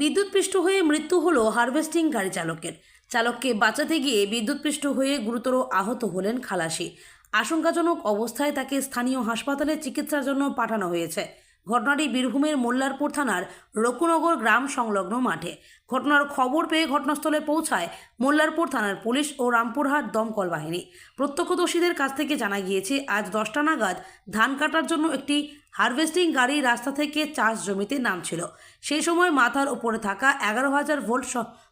বিদ্যুৎপৃষ্ট হয়ে মৃত্যু হলো হারভেস্টিং গাড়ি চালকের। চালককে বাঁচাতে গিয়ে বিদ্যুৎপৃষ্ট হয়ে গুরুতর আহত হলেন খালাসি। আশঙ্কাজনক অবস্থায় তাকে স্থানীয় হাসপাতালে চিকিৎসার জন্য পাঠানো হয়েছে। ঘটনাটি বীরভূমের মোল্লারপুর থানার রকুনগর গ্রাম সংলগ্ন মাঠে। ঘটনার খবর পেয়ে ঘটনাস্থলে পৌঁছায় মোল্লারপুর থানার পুলিশ ও রামপুরহাট দমকল বাহিনী। প্রত্যক্ষদর্শীদের কাছ থেকে জানা গিয়েছে, আজ দশটা নাগাদ ধান কাটার জন্য একটি হারভেস্টিং গাড়ি রাস্তা থেকে চাষ জমিতে নামছিল। সেই সময় মাথার ওপরে থাকা এগারো হাজার ভোল্ট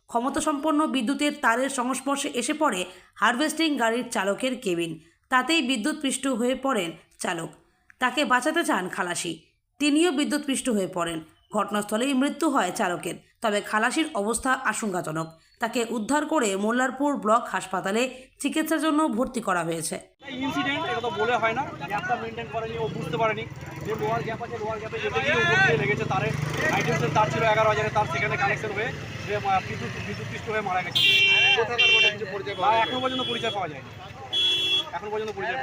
ক্ষমতাসম্পন্ন বিদ্যুতের তারের সংস্পর্শে এসে পড়ে হারভেস্টিং গাড়ির চালকের কেবিন। তাতেই বিদ্যুৎপৃষ্ট হয়ে পড়েন চালক। তাকে বাঁচাতে চান খালাসি। তিনিও বিদ্যুৎপৃষ্ট হয়ে পড়েন। ঘটনাস্থলেই মৃত্যু হয় চালকের। তবে খালাসির অবস্থা আশঙ্কাজনক। তাকে উদ্ধার করে মোল্লারপুর ব্লক হাসপাতালে চিকিৎসার জন্য ভর্তি করা হয়েছে। ইনসিডেন্ট এটা তো বলে হয় না। গ্যাপটা মেনটেন করেনি ও বুঝতে পারেনি। যে লোয়ার গ্যাপ আছে লোয়ার গ্যাপে যেতে গিয়ে উপর দিয়ে লেগেছে। তারে আইটেমসের তার ছিল এগারো হাজারের তার সেখানে কানেকশন হয়ে সে বিদ্যুৎ বিদ্যুৎপৃষ্ট হয়ে মারা গেছে। কোথাকার বলে কিছু পরিচয় না পাওয়া যায় এখনও পর্যন্ত পরিচয় পাওয়া যায়নি। এখন পর্যন্ত পরিচয়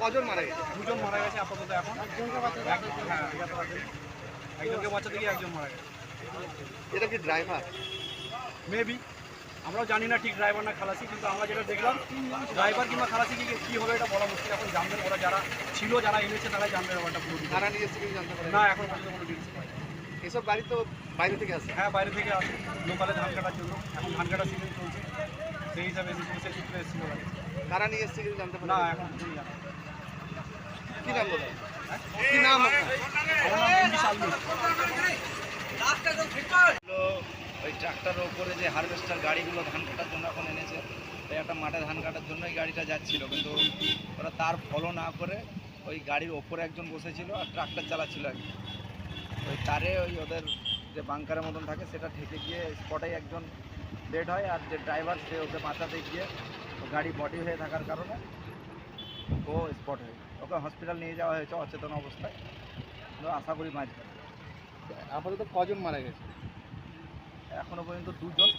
কজন মারা গেছে? দুজন মারা গেছে আপাতত এখন। হ্যাঁ হাজার। একজনকে বাঁচাতে গিয়ে একজন মারা গেছে। এটা কি ড্রাইভার মেবি আমরাও জানি না ঠিক ড্রাইভার না খালাসি কিন্তু আমরা যেটা দেখলাম ড্রাইভার কিংবা খালাসি কি কি হবে এটা বলা মুশকিল। এখন জানবেন ওরা যারা ছিল যারা এনেছে তারাই জানবে ব্যাপারটা পুরো। কারা নিয়ে এসছে কিছু জানতে পারে না এখন পর্যন্ত কোনো ডিটেলস পাই এসব গাড়ি তো বাইরে থেকে আসে। হ্যাঁ বাইরে থেকে আসে। লোকালে ধান কাটার জন্য। এখন ধান কাটার সিজন চলছে। সেই হিসাবে এসেছিল সেই সূত্রে এসেছিল। কারা নিয়ে এসছে জানতে পারে না এখন। কি নাম দাদা ওই ট্রাক্টরের ওপরে যে হারভেস্টার গাড়িগুলো ধান কাটার জন্য এখন এনেছে তাই একটা মাঠে ধান কাটার জন্যই গাড়িটা যাচ্ছিল, কিন্তু ওরা তার ফলো না করে ওই গাড়ির ওপরে একজন বসেছিল আর ট্রাক্টর চালাচ্ছিল আর কি। ওই তারে ওই ওদের যে বাংকারের মতন থাকে, সেটা ঠেকে গিয়ে স্পটেই একজন ডেড হয় আর যে ড্রাইভার সে ওকে বাঁচাতে গিয়ে গাড়ি বডি হয়ে থাকার কারণে ও স্পট হয়ে ওকে হসপিটাল নিয়ে যাওয়া হয়েছে অচেতন অবস্থায়। আশা করি বাঁচবে। আপাতত কজন মারা গেছে? এখনও পর্যন্ত দুজন।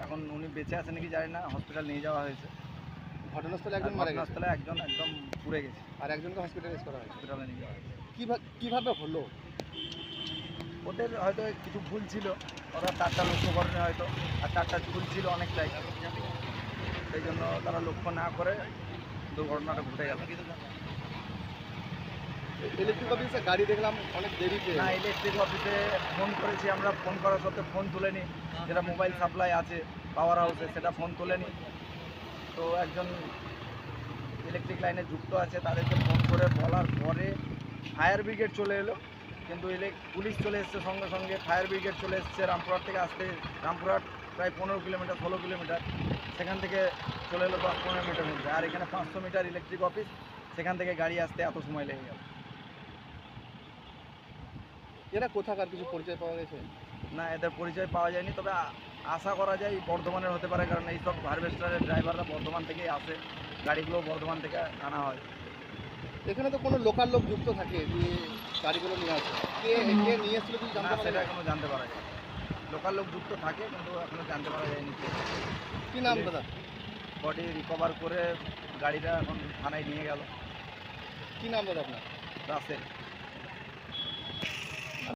এখন উনি বেঁচে আছে নাকি জানি না হসপিটাল নিয়ে যাওয়া হয়েছে। ঘটনাস্থলে একজন মারা গেছে? ঘটনাস্থলে একজন একদম পুড়ে গেছে। আর একজনকে হসপিটালাইজ করা হয়েছে? হসপিটালে নিয়ে যাওয়া হয়েছে। কীভাবে কীভাবে হলো? ওদের হয়তো কিছু ভুল ছিল। ওরা তারটা লক্ষ্য করেনি হয়তো। আর তারটা ভুল ছিল অনেকটাই। সেই জন্য তারা লক্ষ্য না করে দুর্ঘটনাটা ঘটে গেল। ইলেকট্রিক অফিসে গাড়ি দেখলাম অনেক দেরিতে। না ইলেকট্রিক অফিসে ফোন করেছি আমরা ফোন করার সত্ত্বেও ফোন তুলেনি। যেটা মোবাইল সাপ্লাই আছে পাওয়ার হাউসে সেটা ফোন তুলেনি। তো একজন ইলেকট্রিক লাইনে যুক্ত আছে তাদেরকে ফোন করে বলার পরে ফায়ার ব্রিগেড চলে এলো। কিন্তু পুলিশ চলে এসছে সঙ্গে সঙ্গে ফায়ার ব্রিগেড চলে এসছে রামপুরহাট থেকে আসতে। রামপুরহাট প্রায় পনেরো কিলোমিটার ষোলো কিলোমিটার। সেখান থেকে চলে এলো দশ পনেরো মিটার মধ্যে। আর এখানে পাঁচশো মিটার ইলেকট্রিক অফিস সেখান থেকে গাড়ি আসতে এত সময় লেগে গেল। এরা কোথাকার কিছু পরিচয় পাওয়া গেছে? না এদের পরিচয় পাওয়া যায়নি। তবে আশা করা যায় বর্ধমানের হতে পারে কারণ এইসব হারভেস্টারের ড্রাইভাররা বর্ধমান থেকেই আসে। গাড়িগুলো বর্ধমান থেকে আনা হয়। এখানে তো কোনো লোকাল লোক যুক্ত থাকে যে গাড়িগুলো নিয়ে আসে। কে কে নিয়ে এসেছিল কিছু না জানতে সেটা এখনও জানতে পারা যায় লোকাল লোক যুক্ত থাকে কিন্তু এখনও জানতে পারা যায়নি কী। নাম দাদা? বডি রিকভার করে গাড়িটা এখন থানায় নিয়ে গেল। কী নাম দাদা আপনার? রাসেল।